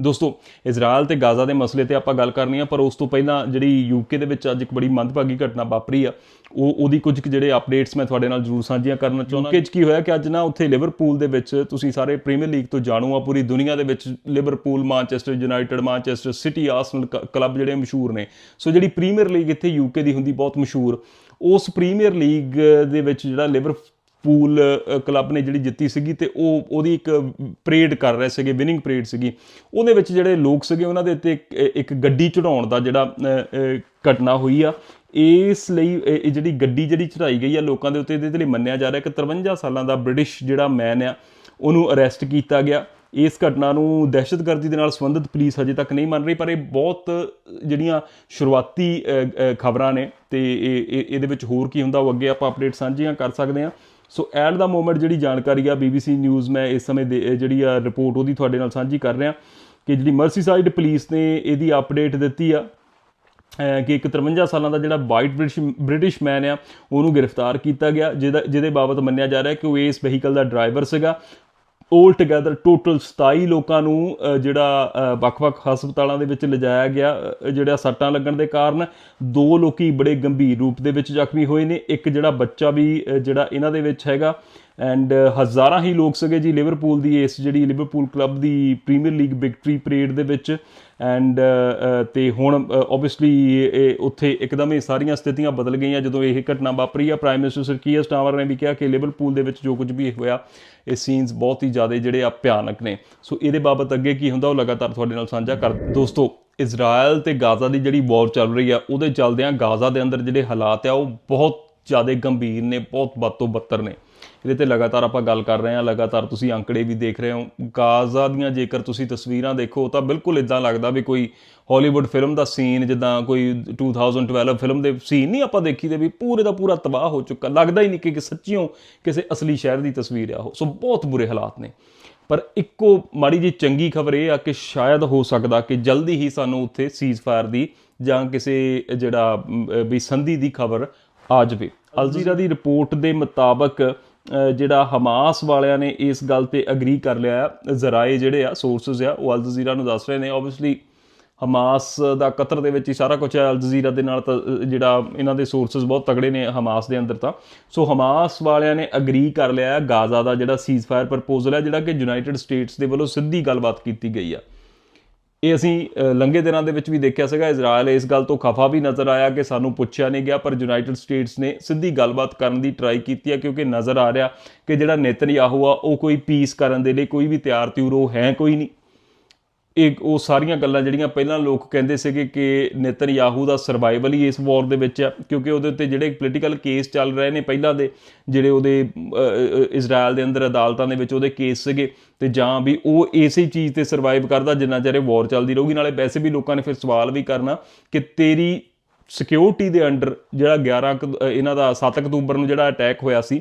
ਦੋਸਤੋ ਇਜ਼ਰਾਈਲ ਤੇ ਗਾਜ਼ਾ ਦੇ ਮਸਲੇ ਤੇ ਆਪਾਂ ਗੱਲ ਕਰਨੀ ਆ ਪਰ ਉਸ ਤੋਂ ਪਹਿਲਾਂ ਜਿਹੜੀ ਯੂਕੇ ਦੇ ਵਿੱਚ ਅੱਜ ਇੱਕ ਬੜੀ ਮੰਦਭਾਗੀ ਘਟਨਾ ਵਾਪਰੀ ਆ ਉਹ ਉਹਦੀ ਕੁਝ ਜਿਹੜੇ ਅਪਡੇਟਸ ਮੈਂ ਤੁਹਾਡੇ ਨਾਲ ਜ਼ਰੂਰ ਸਾਂਝੀਆਂ ਕਰਨਾ ਚਾਹੁੰਦਾ। ਕਿ ਕੀ ਹੋਇਆ ਕਿ ਅੱਜ ਨਾ ਉੱਥੇ ਲਿਵਰਪੂਲ ਦੇ ਵਿੱਚ ਤੁਸੀਂ ਸਾਰੇ ਪ੍ਰੀਮੀਅਰ ਲੀਗ ਤੋਂ ਜਾਣੂ ਆ ਪੂਰੀ ਦੁਨੀਆ ਦੇ ਵਿੱਚ Liverpool Manchester United Manchester City Arsenal club ਜਿਹੜੇ ਮਸ਼ਹੂਰ ਨੇ। ਸੋ ਜਿਹੜੀ ਪ੍ਰੀਮੀਅਰ ਲੀਗ ਇੱਥੇ ਯੂਕੇ ਦੀ ਹੁੰਦੀ ਬਹੁਤ ਮਸ਼ਹੂਰ। ਉਸ ਪ੍ਰੀਮੀਅਰ ਲੀਗ ਦੇ ਵਿੱਚ ਜਿਹੜਾ ਲਿਵਰਪੂਲ ਪੂਲ ਕਲੱਬ ਨੇ ਜਿਹੜੀ ਜਿੱਤੀ ਸੀਗੀ ਤੇ ਉਹ, ਉਹਦੀ ਇੱਕ ਪਰੇਡ ਕਰ ਰਹੇ ਸੀਗੇ ਵਿਨਿੰਗ ਪਰੇਡ ਸੀਗੀ। ਉਹਦੇ ਵਿੱਚ ਜਿਹੜੇ ਲੋਕ ਸੀਗੇ, ਉਹਨਾਂ ਦੇ ਉੱਤੇ ਇੱਕ- ਗੱਡੀ ਚੜਾਉਣ ਦਾ ਜਿਹੜਾ ਘਟਨਾ ਹੋਈ ਆ। ਇਸ ਲਈ ਇਹ ਜਿਹੜੀ ਗੱਡੀ ਜਿਹੜੀ ਚੜਾਈ ਗਈ ਆ ਲੋਕਾਂ ਦੇ ਉੱਤੇ, ਇਹਦੇ ਲਈ ਮੰਨਿਆ ਜਾ ਰਿਹਾ ਕਿ 53 ਸਾਲਾਂ ਦਾ ਬ੍ਰਿਟਿਸ਼ ਜਿਹੜਾ ਮੈਨ ਆ, ਉਹਨੂੰ ਅਰੈਸਟ ਕੀਤਾ ਗਿਆ। ਇਸ ਘਟਨਾ ਨੂੰ ਦਹਿਸ਼ਤਗਰਦੀ ਦੇ ਨਾਲ ਸੰਬੰਧਿਤ ਪੁਲਿਸ ਹਜੇ ਤੱਕ ਨਹੀਂ ਮੰਨ ਰਹੀ, ਪਰ ਇਹ ਬਹੁਤ ਜਿਹੜੀਆਂ ਸ਼ੁਰੂਆਤੀ ਖਬਰਾਂ ਨੇ ਤੇ ਇਹ- ਇਹਦੇ ਵਿੱਚ ਹੋਰ ਕੀ ਹੁੰਦਾ, ਉਹ ਅੱਗੇ ਆਪਾਂ ਅਪਡੇਟ ਸਾਂਝੀਆਂ ਕਰ ਸਕਦੇ ਹਾਂ। ਸੋ ਐਟ ਦਾ ਮੋਮੈਂਟ ਜਿਹੜੀ ਜਾਣਕਾਰੀ ਆ BBC ਨਿਊਜ਼ ਮੈਂ ਇਸ ਸਮੇਂ ਦੇ- ਜਿਹੜੀ ਆ ਰਿਪੋਰਟ ਉਹਦੀ ਤੁਹਾਡੇ ਨਾਲ ਸਾਂਝੀ ਕਰ ਰਿਹਾ ਕਿ ਜਿਹੜੀ ਮਰਸੀਸਾਈਡ ਪੁਲਿਸ ਨੇ ਇਹਦੀ ਅਪਡੇਟ ਦਿੱਤੀ ਆ ਕਿ ਇੱਕ 53 ਸਾਲਾਂ ਦਾ ਜਿਹੜਾ ਵਾਈਟ ਬ੍ਰਿਟਿਸ਼ ਬ੍ਰਿਟਿਸ਼ ਮੈਨ ਆ, ਉਹਨੂੰ ਗ੍ਰਿਫਤਾਰ ਕੀਤਾ ਗਿਆ, ਜਿਹਦਾ, ਜਿਹਦੇ ਬਾਬਤ ਮੰਨਿਆ ਜਾ ਰਿਹਾ ਕਿ ਉਹ ਇਸ ਵਹੀਕਲ ਦਾ ਡਰਾਈਵਰ ਸੀਗਾ। 올 ਟੁਗੇਦਰ ਟੋਟਲ 27 ਲੋਕਾਂ ਨੂੰ ਜਿਹੜਾ ਵੱਖ-ਵੱਖ ਹਸਪਤਾਲਾਂ ਦੇ ਵਿੱਚ ਲਿਜਾਇਆ ਗਿਆ ਜਿਹੜਾ ਸੱਟਾਂ ਲੱਗਣ ਦੇ ਕਾਰਨ ਦੋ ਲੋਕੀ ਬੜੇ ਗੰਭੀਰ ਰੂਪ ਦੇ ਵਿੱਚ ਜ਼ਖਮੀ ਹੋਏ ਨੇ। ਇੱਕ ਜਿਹੜਾ ਬੱਚਾ ਵੀ ਜਿਹੜਾ ਇਹਨਾਂ ਦੇ ਵਿੱਚ ਹੈਗਾ ਐਂਡ uh, ਹਜ਼ਾਰਾਂ ਹੀ ਲੋਕ ਸੀਗੇ ਜੀ ਲਿਵਰਪੂਲ ਦੀ, ਇਸ ਜਿਹੜੀ ਲਿਵਰਪੂਲ ਕਲੱਬ ਦੀ ਪ੍ਰੀਮੀਅਰ ਲੀਗ ਵਿਕਟਰੀ ਪਰੇਡ ਦੇ ਵਿੱਚ। ਐਂਡ uh, uh, ਤੇ ਹੁਣ ਆਬਵੀਅਸਲੀ ਇਹ ਉੱਥੇ ਇੱਕਦਮ ਇਹ ਸਾਰੀਆਂ ਸਥਿਤੀਆਂ ਬਦਲ ਗਈਆਂ, ਜਦੋਂ ਇਹ ਘਟਨਾ ਵਾਪਰੀ ਆ। Prime Minister Sir Keir Starmer ਨੇ ਵੀ ਕਿਹਾ ਕਿ ਲਿਵਰਪੂਲ ਦੇ ਵਿੱਚ ਜੋ ਕੁਝ ਵੀ ਹੋਇਆ, ਇਹ ਸੀਨਸ ਬਹੁਤ ਹੀ ਜ਼ਿਆਦਾ ਜਿਹੜੇ ਆ ਭਿਆਨਕ ਨੇ। ਸੋ ਇਹਦੇ ਬਾਬਤ ਅੱਗੇ ਕੀ ਹੁੰਦਾ, ਉਹ ਲਗਾਤਾਰ ਤੁਹਾਡੇ ਨਾਲ ਸਾਂਝਾ ਕਰ ਦੋਸਤੋ ਇਜ਼ਰਾਈਲ ਤੇ ਗਾਜ਼ਾ ਦੀ ਜਿਹੜੀ ਵਾਰ ਚੱਲ ਰਹੀ ਆ, ਉਹਦੇ ਚੱਲਦਿਆਂ ਗਾਜ਼ਾ ਦੇ ਅੰਦਰ ਜਿਹੜੇ ਹਾਲਾਤ ਆ, ਉਹ ਬਹੁਤ ਜ਼ਿਆਦਾ ਗੰਭੀਰ ਨੇ, ਬਹੁਤ ਵੱਧ ਤੋਂ ਬੱਤਰ ਨੇ। ਇਹਦੇ ਤੇ ਲਗਾਤਾਰ ਆਪਾਂ ਗੱਲ ਕਰ ਰਹੇ ਹਾਂ ਲਗਾਤਾਰ ਤੁਸੀਂ ਅੰਕੜੇ ਵੀ ਦੇਖ ਰਹੇ ਹੋ। ਗਾਜ਼ਾ ਦੀਆਂ ਜੇਕਰ ਤੁਸੀਂ ਤਸਵੀਰਾਂ ਦੇਖੋ ਤਾਂ ਬਿਲਕੁਲ ਇਦਾਂ ਲੱਗਦਾ ਵੀ ਕੋਈ ਹਾਲੀਵੁੱਡ ਫਿਲਮ ਦਾ ਸੀਨ ਜਿੱਦਾਂ ਕੋਈ 2012 ਫਿਲਮ ਦੇ ਸੀਨ ਨਹੀਂ ਆਪਾਂ ਦੇਖੀ ਤੇ ਵੀ ਪੂਰੇ ਦਾ ਪੂਰਾ ਤਬਾਹ ਹੋ ਚੁੱਕਾ। ਲੱਗਦਾ ਹੀ ਨਹੀਂ ਕਿ ਸੱਚੀਓ ਕਿਸੇ ਅਸਲੀ ਸ਼ਹਿਰ ਦੀ ਤਸਵੀਰ ਆ ਉਹ। ਸੋ ਬਹੁਤ ਬੁਰੇ ਹਾਲਾਤ ਨੇ। ਪਰ ਇੱਕੋ ਮਾੜੀ ਜੀ ਚੰਗੀ ਖਬਰ ਇਹ ਆ ਕਿ ਸ਼ਾਇਦ ਹੋ ਸਕਦਾ ਕਿ ਜਲਦੀ ਹੀ ਸਾਨੂੰ ਉੱਥੇ ਸੀਜ਼ਫਾਇਰ ਦੀ ਜਾਂ ਕਿਸੇ ਜਿਹੜਾ ਵੀ ਸੰਧੀ ਦੀ ਖਬਰ ਆ ਜਾਵੇ। ਅਲਜੀਰਾ ਦੀ ਰਿਪੋਰਟ ਦੇ ਮੁਤਾਬਕ ਜਿਹੜਾ ਹਮਾਸ ਵਾਲਿਆਂ ਨੇ ਇਸ ਗੱਲ ਤੇ ਅਗਰੀ ਕਰ ਲਿਆ ਜ਼ਰਾਏ ਜਿਹੜੇ ਆ ਸੋਰਸਸ ਆ, ਉਹ ਅਲ ਜਜ਼ੀਰਾ ਨੂੰ ਦੱਸ ਰਹੇ ਨੇ। ਆਬਵੀਅਸਲੀ ਹਮਾਸ ਦਾ ਕਤਰ ਦੇ ਵਿੱਚ ਹੀ ਸਾਰਾ ਕੁਝ ਹੈ। ਅਲ ਜਜ਼ੀਰਾ ਦੇ ਨਾਲ ਤਾਂ ਜਿਹੜਾ ਇਹਨਾਂ ਦੇ ਸੋਰਸਸ ਬਹੁਤ ਤਗੜੇ ਨੇ ਹਮਾਸ ਦੇ ਅੰਦਰ ਤਾਂ। ਸੋ ਹਮਾਸ ਵਾਲਿਆਂ ਨੇ ਅਗਰੀ ਕਰ ਲਿਆ ਗਾਜ਼ਾ ਦਾ ਜਿਹੜਾ ਸੀਜ਼ਫਾਇਰ ਪ੍ਰਪੋਜ਼ਲ ਹੈ, ਜਿਹੜਾ ਕਿ ਯੂਨਾਈਟਿਡ ਸਟੇਟਸ ਦੇ ਵੱਲੋਂ ਸਿੱਧੀ ਗੱਲਬਾਤ ਕੀਤੀ ਗਈ ਆ। ਇਹ ਅਸੀਂ ਲੰਘੇ ਦਿਨਾਂ ਦੇ ਵਿੱਚ ਵੀ ਦੇਖਿਆ ਸੀਗਾ ਇਜ਼ਰਾਈਲ ਇਸ ਗੱਲ ਤੋਂ ਖਫਾ ਵੀ ਨਜ਼ਰ ਆਇਆ ਕਿ ਸਾਨੂੰ ਪੁੱਛਿਆ ਨਹੀਂ ਗਿਆ, ਪਰ ਯੂਨਾਈਟਿਡ ਸਟੇਟਸ ਨੇ ਸਿੱਧੀ ਗੱਲਬਾਤ ਕਰਨ ਦੀ ਟਰਾਈ ਕੀਤੀ ਹੈ, ਕਿਉਂਕਿ ਨਜ਼ਰ ਆ ਰਿਹਾ ਕਿ ਜਿਹੜਾ ਨੇਤਨਯਾਹੂ ਆ, ਉਹ ਕੋਈ ਪੀਸ ਕਰਨ ਦੇ ਲਈ ਕੋਈ ਵੀ ਤਿਆਰ ਤਿਉਰ ਉਹ ਹੈ ਕੋਈ ਨਹੀਂ। ਇਹ ਉਹ ਸਾਰੀਆਂ ਗੱਲਾਂ ਜਿਹੜੀਆਂ ਪਹਿਲਾਂ ਲੋਕ ਕਹਿੰਦੇ ਸੀਗੇ ਕਿ ਨੇਤਨਯਾਹੂ ਦਾ ਸਰਵਾਈਵਲ ਹੀ ਇਸ ਵਾਰ ਦੇ ਵਿੱਚ ਆ ਕਿਉਂਕਿ ਉਹਦੇ ਉੱਤੇ ਜਿਹੜੇ ਪੋਲੀਟੀਕਲ ਕੇਸ ਚੱਲ ਰਹੇ ਨੇ ਪਹਿਲਾਂ ਦੇ ਜਿਹੜੇ ਉਹਦੇ ਅ, ਇਜ਼ਰਾਈਲ ਦੇ ਅੰਦਰ ਅਦਾਲਤਾਂ ਦੇ ਵਿੱਚ ਉਹਦੇ ਕੇਸ ਸੀਗੇ ਤੇ ਜਾਂ ਵੀ ਉਹ ਇਸੇ ਚੀਜ਼ ਤੇ ਸਰਵਾਈਵ ਕਰਦਾ ਜਿੰਨਾ ਚਿਰ ਇਹ ਵਾਰ ਚੱਲਦੀ ਰਹੂਗੀ। ਨਾਲੇ ਵੈਸੇ ਵੀ ਲੋਕਾਂ ਨੇ ਫਿਰ ਸਵਾਲ ਵੀ ਕਰਨਾ ਕਿ ਤੇਰੀ ਸਿਕਿਉਰਿਟੀ ਦੇ ਅੰਡਰ ਜਿਹੜਾ 11 ਅਕ- ਇਹਨਾਂ ਦਾ 7 ਅਕਤੂਬਰ ਨੂੰ ਜਿਹੜਾ ਅਟੈਕ ਹੋਇਆ ਸੀ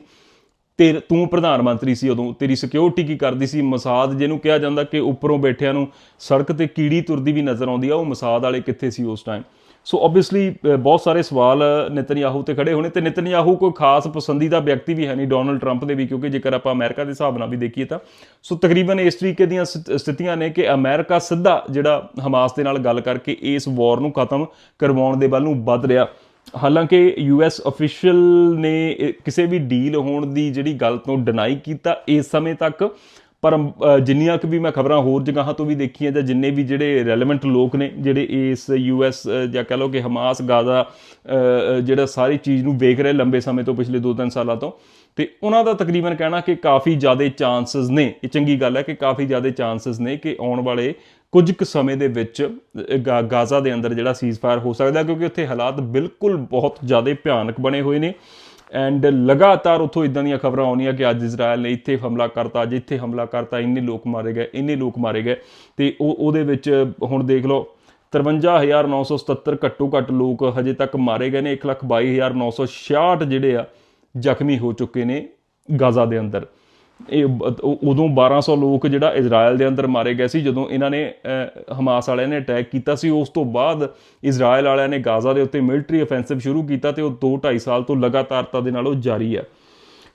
ਤੇ ਤੂੰ ਪ੍ਰਧਾਨ ਮੰਤਰੀ ਸੀ ਉਦੋਂ, ਤੇਰੀ ਸਿਕਿਉਰਿਟੀ ਕੀ ਕਰਦੀ ਸੀ? ਮਸਾਦ ਜਿਹਨੂੰ ਕਿਹਾ ਜਾਂਦਾ ਕਿ ਉੱਪਰੋਂ ਬੈਠਿਆਂ ਨੂੰ ਸੜਕ ਤੇ ਕੀੜੀ ਤੁਰਦੀ ਵੀ ਨਜ਼ਰ ਆਉਂਦੀ ਆ, ਉਹ ਮਸਾਦ ਵਾਲੇ ਕਿੱਥੇ ਸੀ ਉਸ ਟਾਈਮ ਸੋ ਆਬਵੀਅਸਲੀ ਬਹੁਤ ਸਾਰੇ ਸਵਾਲ ਨਿਤਨਯਾਹੂ ਤੇ ਖੜੇ ਹੋਣੇ ਤੇ ਨਿਤਨਯਾਹੂ ਕੋਈ ਖਾਸ ਪਸੰਦੀਦਾ ਵਿਅਕਤੀ ਵੀ ਹੈ ਨਹੀਂ ਡੋਨਲਡ ਟਰੰਪ ਦੇ ਵੀ, ਕਿਉਂਕਿ ਜੇਕਰ ਆਪਾਂ ਅਮਰੀਕਾ ਦੇ ਹਿਸਾਬ ਨਾਲ ਵੀ ਦੇਖੀਏ ਤਾਂ। ਸੋ ਤਕਰੀਬਨ ਇਸ ਤਰੀਕੇ ਦੀਆਂ ਸਥਿ- ਸਥਿਤੀਆਂ ਨੇ ਕਿ ਅਮਰੀਕਾ ਸਿੱਧਾ ਜਿਹੜਾ ਹਮਾਸ ਦੇ ਨਾਲ ਗੱਲ ਕਰਕੇ ਇਸ ਵਾਰ ਨੂੰ ਖਤਮ ਕਰਵਾਉਣ ਦੇ ਵੱਲ ਨੂੰ ਵੱਧ ਰਿਹਾ। ਹਾਲਾਂਕਿ ਯੂਐਸ ਅਫੀਸ਼ੀਅਲ ਨੇ ਕਿਸੇ ਵੀ ਡੀਲ ਹੋਣ ਦੀ ਜਿਹੜੀ ਗੱਲ ਤੋਂ ਡਿਨਾਈ ਕੀਤਾ ਇਸ ਸਮੇਂ ਤੱਕ, ਪਰ ਜਿੰਨੀਆਂ ਕਿ ਵੀ ਮੈਂ ਖਬਰਾਂ ਹੋਰ ਜਗ੍ਹਾ ਤੋਂ ਵੀ ਦੇਖੀਆਂ ਜਾਂ ਜਿੰਨੇ ਵੀ ਜਿਹੜੇ ਰੈਲੇਵੈਂਟ ਲੋਕ ਨੇ, ਜਿਹੜੇ ਇਸ ਯੂਐਸ ਜਾਂ ਕਹ ਲਓ ਕਿ ਹਮਾਸ ਗਾਜ਼ਾ ਜਿਹੜਾ ਸਾਰੀ ਚੀਜ਼ ਨੂੰ ਵੇਖ ਰਹੇ ਲੰਬੇ ਸਮੇਂ ਤੋਂ ਪਿਛਲੇ 2-3 ਸਾਲਾਂ ਤੋਂ, ਤੇ ਉਹਨਾਂ ਦਾ ਤਕਰੀਬਨ ਕਹਿਣਾ ਕਿ ਕਾਫੀ ਜ਼ਿਆਦਾ ਚਾਂਸਸ ਨੇ, ਇਹ ਚੰਗੀ ਗੱਲ ਹੈ ਕਿ ਕਾਫੀ ਜ਼ਿਆਦਾ ਚਾਂਸਸ ਨੇ ਕਿ ਆਉਣ ਵਾਲੇ ਕੁਝ ਕੁ ਸਮੇਂ ਦੇ ਵਿੱਚ ਗਾ- ਗਾਜ਼ਾ ਦੇ ਅੰਦਰ ਜਿਹੜਾ ਸੀਜ਼ਫਾਇਰ ਹੋ ਸਕਦਾ ਕਿਉਂਕਿ ਉੱਥੇ ਹਾਲਾਤ ਬਿਲਕੁਲ ਬਹੁਤ ਜ਼ਿਆਦਾ ਭਿਆਨਕ ਬਣੇ ਹੋਏ ਨੇ। ਐਂਡ ਲਗਾਤਾਰ ਉੱਥੋਂ ਇਦਾਂ ਦੀਆਂ ਖਬਰਾਂ ਆਉਂਦੀਆਂ ਕਿ ਅੱਜ ਇਜ਼ਰਾਈਲ ਨੇ ਇੱਥੇ ਹਮਲਾ ਕਰਤਾ ਅੱਜ ਇੱਥੇ ਹਮਲਾ ਕਰਤਾ, ਇੰਨੇ ਲੋਕ ਮਾਰੇ ਗਏ, ਇੰਨੇ ਲੋਕ ਮਾਰੇ ਗਏ। ਤੇ ਉਹ, ਉਹਦੇ ਵਿੱਚ, ਹੁਣ ਦੇਖ ਲਓ 53977 ਘੱਟੋ ਘੱਟ ਲੋਕ ਹਜੇ ਤੱਕ ਮਾਰੇ ਗਏ ਨੇ। 122966 ਜਿਹੜੇ ਆ, ਜ਼ਖਮੀ ਹੋ ਚੁੱਕੇ ਨੇ ਗਾਜ਼ਾ ਦੇ ਅੰਦਰ। ਇਹ ਬ- ਉ- ਉਦੋਂ 1200 ਲੋਕ ਜਿਹੜਾ ਇਜ਼ਰਾਈਲ ਦੇ ਅੰਦਰ ਮਾਰੇ ਗਏ ਸੀ, ਜਦੋਂ ਇਹਨਾਂ ਨੇ ਹਮਾਸ ਵਾਲਿਆਂ ਨੇ ਅਟੈਕ ਕੀਤਾ ਸੀ, ਉਸ ਤੋਂ ਬਾਅਦ ਇਜ਼ਰਾਈਲ ਵਾਲਿਆਂ ਨੇ ਗਾਜ਼ਾ ਦੇ ਉੱਤੇ ਮਿਲਟਰੀ ਅਫੈਂਸਿਵ ਸ਼ੁਰੂ ਕੀਤਾ ਤੇ ਉਹ 2 2.5 ਸਾਲ ਤੋਂ ਲਗਾਤਾਰਤਾ ਦੇ ਨਾਲ ਉਹ ਜਾਰੀ ਹੈ।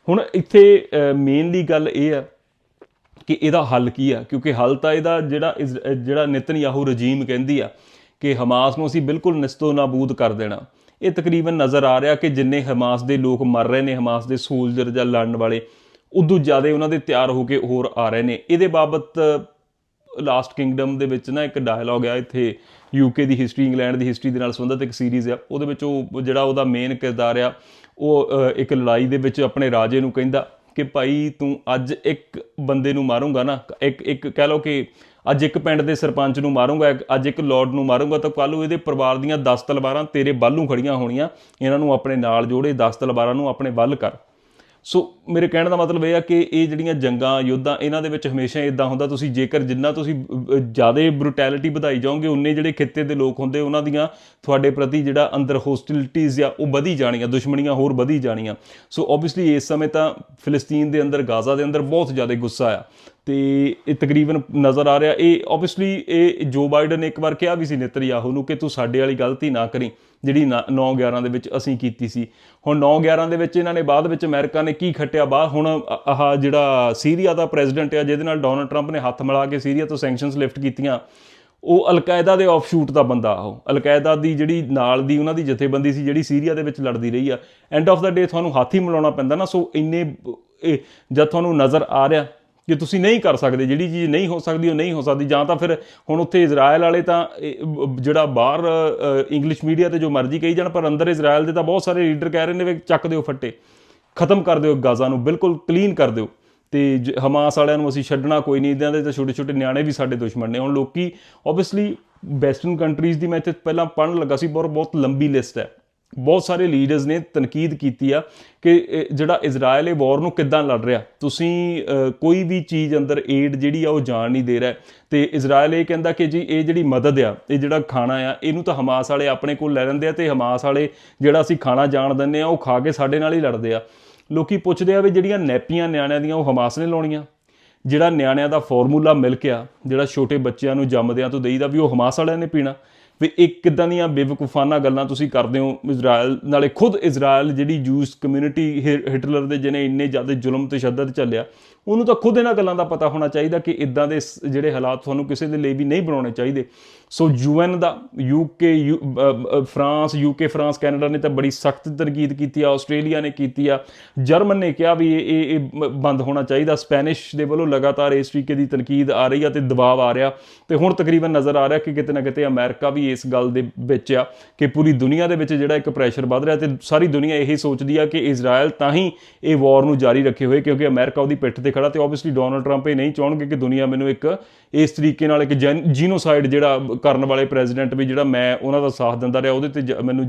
ਹੁਣ ਇੱਥੇ ਮੇਨਲੀ ਗੱਲ ਇਹ ਹੈ ਕਿ ਇਹਦਾ ਹੱਲ ਕੀ ਆ ਕਿਉਂਕਿ ਹੱਲ ਤਾਂ ਇਹਦਾ ਜਿਹੜਾ ਇਸ- ਅਹ ਜਿਹੜਾ ਨਿਤਨਯਾਹੂ ਰਜੀਮ ਕਹਿੰਦੀ ਆ ਕਿ ਹਮਾਸ ਨੂੰ ਅਸੀਂ ਬਿਲਕੁਲ ਨਿਸਤੋ ਨਾਬੂਦ ਕਰ ਦੇਣਾ। ਇਹ ਤਕਰੀਬਨ ਨਜ਼ਰ ਆ ਰਿਹਾ ਕਿ ਜਿੰਨੇ ਹਮਾਸ ਦੇ ਲੋਕ ਮਰ ਰਹੇ ਨੇ, ਹਮਾਸ ਦੇ ਸੋਲਜਰ ਜਾਂ ਲੜਨ ਵਾਲੇ ਉਦੋਂ ਜ਼ਿਆਦਾ ਉਹਨਾਂ ਦੇ ਤਿਆਰ ਹੋ ਕੇ ਹੋਰ ਆ ਰਹੇ ਨੇ। ਇਹਦੇ ਬਾਬਤ ਲਾਸਟ ਕਿੰਗਡਮ ਦੇ ਵਿੱਚ ਨਾ ਇੱਕ ਡਾਇਲੌਗ ਆ ਇੱਥੇ ਯੂਕੇ ਦੀ ਹਿਸਟਰੀ ਇੰਗਲੈਂਡ ਦੀ ਹਿਸਟਰੀ ਦੇ ਨਾਲ ਸੰਬੰਧਿਤ ਇੱਕ ਸੀਰੀਜ਼ ਆ। ਉਹਦੇ ਵਿੱਚ ਉਹ ਜਿਹੜਾ ਉਹਦਾ ਮੇਨ ਕਿਰਦਾਰ ਆ, ਉਹ ਇੱਕ ਲੜਾਈ ਦੇ ਵਿੱਚ ਆਪਣੇ ਰਾਜੇ ਨੂੰ ਕਹਿੰਦਾ ਕਿ ਭਾਈ ਤੂੰ ਅੱਜ ਇੱਕ ਬੰਦੇ ਨੂੰ ਮਾਰੂੰਗਾ ਨਾ, ਇੱਕ ਇੱਕ ਕਹਿ ਲਓ ਕਿ ਅੱਜ ਇੱਕ ਪਿੰਡ ਦੇ ਸਰਪੰਚ ਨੂੰ ਮਾਰੂੰਗਾ ਅੱਜ ਇੱਕ ਲਾਰਡ ਨੂੰ ਮਾਰੂੰਗਾ ਤਾਂ ਕੱਲ ਨੂੰ ਇਹਦੇ ਪਰਿਵਾਰ ਦੀਆਂ 10 ਤਲਵਾਰਾਂ ਤੇਰੇ ਵੱਲੋਂ ਖੜੀਆਂ ਹੋਣੀਆਂ, ਇਹਨਾਂ ਨੂੰ ਆਪਣੇ ਨਾਲ ਜੋੜੇ 10 ਤਲਵਾਰਾਂ ਨੂੰ ਆਪਣੇ ਵੱਲ ਕਰ। ਸੋ ਮੇਰੇ ਕਹਿਣ ਦਾ ਮਤਲਬ ਇਹ ਆ ਕਿ ਇਹ ਜਿਹੜੀਆਂ ਜੰਗਾਂ, ਯੁੱਧਾਂ, ਇਹਨਾਂ ਦੇ ਵਿੱਚ ਹਮੇਸ਼ਾ ਇਦਾਂ ਹੁੰਦਾ, ਤੁਸੀਂ ਜੇਕਰ ਜਿੰਨਾ ਤੁਸੀਂ ਜ਼ਿਆਦਾ ਬਰੂਟੈਲਿਟੀ ਵਧਾਈ ਜਾਓਗੇ, ਉਨੇ ਜਿਹੜੇ ਖਿੱਤੇ ਦੇ ਲੋਕ ਹੁੰਦੇ, ਉਹਨਾਂ ਦੀਆਂ ਤੁਹਾਡੇ ਪ੍ਰਤੀ ਜਿਹੜਾ ਅੰਦਰ ਹੋਸਟਿਲਿਟੀਜ਼ ਆ, ਉਹ ਵਧੀ ਜਾਣੀਆਂ, ਦੁਸ਼ਮਣੀਆਂ ਹੋਰ ਵਧੀ ਜਾਣੀਆਂ। ਸੋ ਆਬਵੀਅਸਲੀ ਇਸ ਸਮੇਂ ਤਾਂ ਫਿਲਸਤੀਨ ਦੇ ਅੰਦਰ, ਗਾਜ਼ਾ ਦੇ ਅੰਦਰ ਬਹੁਤ ਜ਼ਿਆਦਾ ਗੁੱਸਾ ਆ। ਤੇ ਇਹ ਤਕਰੀਬਨ ਨਜ਼ਰ ਆ ਰਿਹਾ, ਇਹ ਆਬਵੀਅਸਲੀ ਇਹ ਜੋ ਬਾਈਡਨ ਨੇ ਇੱਕ ਵਾਰ ਕਿਹਾ ਵੀ ਸੀ ਨੇਤਨਯਾਹੂ ਨੂੰ ਕਿ ਤੂੰ ਸਾਡੇ ਵਾਲੀ ਗਲਤੀ ਨਾ ਕਰੀ, ਜਿਹੜੀ 9 11 ਦੇ ਵਿੱਚ ਅਸੀਂ ਕੀਤੀ ਸੀ। ਹੁਣ 9 11 ਦੇ ਵਿੱਚ ਇਹਨਾਂ ਨੇ ਬਾਅਦ ਵਿੱਚ ਅਮਰੀਕਾ ਨੇ ਕੀ ਖੱਟਿਆ ਬਾਅਦ ਹੁਣ ਆਹ ਜਿਹੜਾ ਸੀਰੀਆ ਦਾ ਪ੍ਰੈਜ਼ੀਡੈਂਟ ਆ, ਜਿਹਦੇ ਨਾਲ ਡੋਨਲਡ ਟਰੰਪ ਨੇ ਹੱਥ ਮਿਲਾ ਕੇ ਸੀਰੀਆ ਤੋਂ ਸੈਂਕਸ਼ਨਸ ਲਿਫਟ ਕੀਤੀਆਂ, ਉਹ ਅਲਕਾਇਦਾ ਦੇ ਆਫਸ਼ੂਟ ਦਾ ਬੰਦਾ ਉਹ। ਅਲਕਾਇਦਾ ਦੀ ਜਿਹੜੀ ਨਾਲ ਦੀ ਉਹਨਾਂ ਦੀ ਜਥੇਬੰਦੀ ਸੀ, ਜਿਹੜੀ ਸੀਰੀਆ ਦੇ ਵਿੱਚ ਲੜਦੀ ਰਹੀ ਆ। ਐਂਡ ਆਫ ਦਾ ਡੇ ਤੁਹਾਨੂੰ ਹੱਥ ਹੀ ਮਿਲਾਉਣਾ ਪੈਂਦਾ ਨਾ, ਸੋ ਇੰਨੇ ਇਹ ਜਦ ਤੁਹਾਨੂੰ ਨਜ਼ਰ ਆ ਰਿਹਾ ਜੇ ਤੁਸੀਂ ਨਹੀਂ ਕਰ ਸਕਦੇ, ਜਿਹੜੀ ਚੀਜ਼ ਨਹੀਂ ਹੋ ਸਕਦੀ, ਉਹ ਨਹੀਂ ਹੋ ਸਕਦੀ। ਜਾਂ ਤਾਂ ਫਿਰ ਹੁਣ ਉੱਥੇ ਇਜ਼ਰਾਈਲ ਵਾਲੇ ਤਾਂ ਜਿਹੜਾ ਬਾਹਰ ਇੰਗਲਿਸ਼ ਮੀਡੀਆ ਤੇ ਜੋ ਮਰਜ਼ੀ ਕਹੀ ਜਾਣ, ਪਰ ਅੰਦਰ ਇਜ਼ਰਾਈਲ ਦੇ ਤਾਂ ਬਹੁਤ ਸਾਰੇ ਲੀਡਰ ਕਹਿ ਰਹੇ ਨੇ ਵੀ ਚੱਕ ਦਿਓ ਫੱਟੇ, ਖਤਮ ਕਰ ਦਿਓ ਗਾਜ਼ਾ ਨੂੰ, ਬਿਲਕੁਲ ਕਲੀਨ ਕਰ ਦਿਓ। ਤੇ ਜ- ਹਮਾਸ ਵਾਲਿਆਂ ਨੂੰ ਅਸੀਂ ਛੱਡਣਾ ਕੋਈ ਨਹੀਂ, ਇਦਾਂ ਦੇ ਤਾਂ ਛੋਟੇ ਛੋਟੇ ਨਿਆਣੇ ਵੀ ਸਾਡੇ ਦੁਸ਼ਮਣ ਨੇ। ਹੁਣ ਲੋਕੀ ਆਬਵੀਅਸਲੀ ਵੈਸਟਰਨ ਕੰਟਰੀਜ਼ ਦੀ ਮੈਂ ਇੱਥੇ ਪਹਿਲਾਂ ਪੜਨ ਲੱਗਾ ਸੀ ਬਹੁਤ ਬਹੁਤ ਲੰਬੀ ਲਿਸਟ ਹੈ। ਬਹੁਤ ਸਾਰੇ ਲੀਡਰਸ ਨੇ ਤਨਕੀਦ ਕੀਤੀ ਆ ਕਿ ਜਿਹੜਾ ਇਜ਼ਰਾਈਲ ਇਹ ਵਾਰ ਨੂੰ ਕਿੱਦਾਂ ਲੜ ਰਿਹਾ। ਤੁਸੀਂ ਕੋਈ ਵੀ ਚੀਜ਼ ਅੰਦਰ ਏਡ ਜਿਹੜੀ ਆ ਉਹ ਜਾਣ ਨਹੀਂ ਦੇ ਰਿਹਾ। ਤੇ ਇਜ਼ਰਾਈਲ ਇਹ ਕਹਿੰਦਾ ਕਿ ਜੀ, ਇਹ ਜਿਹੜੀ ਮਦਦ ਆ, ਇਹ ਜਿਹੜਾ ਖਾਣਾ ਆ, ਇਹਨੂੰ ਤਾਂ ਹਮਾਸ ਵਾਲੇ ਆਪਣੇ ਕੋਲ ਲੈ ਲੈਂਦੇ ਆ ਤੇ ਹਮਾਸ ਵਾਲੇ ਜਿਹੜਾ ਅਸੀਂ ਖਾਣਾ ਜਾਣ ਦਿੰਦੇ ਆ, ਉਹ ਖਾ ਕੇ ਸਾਡੇ ਨਾਲ ਹੀ ਲੜਦੇ ਆ। ਲੋਕੀ ਪੁੱਛਦੇ ਆ ਵੀ ਜਿਹੜੀਆਂ ਨੈਪੀਆਂ ਨਿਆਣਿਆਂ ਦੀਆਂ ਉਹ ਹਮਾਸ ਨੇ ਲਾਉਣੀਆਂ। ਜਿਹੜਾ ਨਿਆਣਿਆਂ ਦਾ ਫਾਰਮੂਲਾ ਮਿਲਕ ਆ, ਜਿਹੜਾ ਛੋਟੇ ਬੱਚਿਆਂ ਨੂੰ ਜੰਮਦਿਆਂ ਤੋਂ ਦੇਈਦਾ ਵੀ ਉਹ ਹਮਾਸ ਵਾਲਿਆਂ ਨੇ ਪੀਣਾ। ਵੀ ਇੱਕ ਕਿਦਾਂ ਦੀਆਂ ਬੇਵਕੂਫਾਨਾ ਗੱਲਾਂ ਤੁਸੀਂ ਕਰਦੇ ਹੋ ਇਜ਼ਰਾਈਲ ਨਾਲੇ ਖੁਦ ਇਜ਼ਰਾਈਲ ਜਿਹੜੀ ਜੂਸ ਕਮਿਊਨਿਟੀ ਹਿਟਲਰ ਦੇ ਜਿਹਨੇ ਇੰਨੇ ਜ਼ਿਆਦਾ ਜ਼ੁਲਮ ਤਸ਼ੱਦਦ ਸ਼ੱਦਤ ਚੱਲਿਆ ਉਹਨੂੰ ਤਾਂ ਖੁਦ ਇਹਨਾਂ ਗੱਲਾਂ ਦਾ ਪਤਾ ਹੋਣਾ ਚਾਹੀਦਾ ਕਿ ਇਦਾਂ ਦੇ ਸ- ਜਿਹੜੇ ਹਾਲਾਤ ਤੁਹਾਨੂੰ ਕਿਸੇ ਦੇ ਲਈ ਵੀ ਨਹੀਂ ਬਣਾਉਣੇ ਚਾਹੀਦੇ। ਸੋ ਯੂਐਨ ਦਾ, UK France UK, France, Canada ਨੇ ਤਾਂ ਬੜੀ ਸਖਤ ਤਰਕੀਦ ਕੀਤੀ ਆ, ਆਸਟ੍ਰੇਲੀਆ ਨੇ ਕੀਤੀ ਆ, ਜਰਮਨ ਨੇ ਕਿਹਾ ਵੀ ਇਹ ਇਹ ਬੰਦ ਹੋਣਾ ਚਾਹੀਦਾ। ਸਪੈਨਿਸ਼ ਦੇ ਵੱਲੋਂ ਲਗਾਤਾਰ ਇਸ ਤਰੀਕੇ ਦੀ ਤਨਕੀਦ ਆ ਰਹੀ ਆ ਤੇ ਦਬਾਅ ਆ ਰਿਹਾ। ਤੇ ਹੁਣ ਤਕਰੀਬਨ ਨਜ਼ਰ ਆ ਰਿਹਾ ਕਿ ਕਿਤੇ ਨਾ ਕਿਤੇ ਅਮਰੀਕਾ ਵੀ ਇਸ ਗੱਲ ਦੇ ਵਿੱਚ ਆ ਕਿ ਪੂਰੀ ਦੁਨੀਆ ਦੇ ਵਿੱਚ ਜਿਹੜਾ ਇੱਕ ਪ੍ਰੈਸ਼ਰ ਵੱਧ ਰਿਹਾ ਤੇ ਸਾਰੀ ਦੁਨੀਆ ਇਹੀ ਸੋਚਦੀ ਆ ਕਿ ਇਜ਼ਰਾਈਲ ਤਾਂ ਹੀ ਇਹ ਵਾਰ ਨੂੰ ਜਾਰੀ ਰੱਖੇ ਹੋਏ ਕਿਉਂਕਿ ਅਮਰੀਕਾ ਉਹਦੀ ਪਿੱਠ ਤੇ ਖੜਾ ਤੇ ਆਬਵੀਅਸਲੀ ਡੋਨਲਡ ਟਰੰਪ ਇਹ ਨਹੀਂ ਚਾਹਣਗੇ ਕਿ ਦੁਨੀਆ ਮੈਨੂੰ ਇੱਕ ਇਸ ਤਰੀਕੇ ਨਾਲ ਇੱਕ ਜੀਨੋਸਾਈਡ ਜਿਹੜਾ ਕਰਨ ਵਾਲੇ ਪ੍ਰੈਜ਼ੀਡੈਂਟ ਵੀ ਜਿਹੜਾ ਮੈਂ ਉਹਨਾਂ ਦਾ ਸਾਥ ਦਿੰਦਾ ਰਿਹਾ, ਉਹਦੇ ਤੇ ਜ- ਮੈਨੂੰ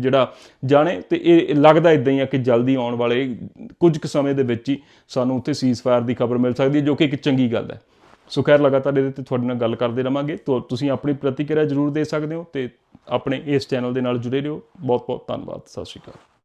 ਜਿਹੜਾ ਜਾਣੇ ਤੇ ਇਹ ਲੱਗਦਾ ਇਦਾਂ ਹੀ ਆ ਕਿ ਜਲਦੀ ਆਉਣ ਵਾਲੇ ਕੁਝ ਕੁ ਸਮੇਂ ਦੇ ਵਿੱਚ ਹੀ ਸਾਨੂੰ ਉੱਥੇ ਸੀਜ਼ਫਾਇਰ ਦੀ ਖਬਰ ਮਿਲ ਸਕਦੀ ਹੈ, ਜੋ ਕਿ ਇੱਕ ਚੰਗੀ ਗੱਲ ਹੈ। ਸੋ ਖੈਰ, ਲਗਾਤਾਰ ਇਹਦੇ ਤੇ ਤੁਹਾਡੇ ਨਾਲ ਗੱਲ ਕਰਦੇ ਰਵਾਂਗੇ। ਤੋ ਤੁਸੀਂ ਆਪਣੀ ਪ੍ਰਤੀਕਿਰਿਆ ਜ਼ਰੂਰ ਦੇ ਸਕਦੇ ਹੋ ਤੇ ਆਪਣੇ ਇਸ ਚੈਨਲ ਦੇ ਨਾਲ ਜੁੜੇ ਰਹੋ। ਬਹੁਤ ਬਹੁਤ ਧੰਨਵਾਦ। ਸਤਿ ਸ਼੍ਰੀ ਅਕਾਲ।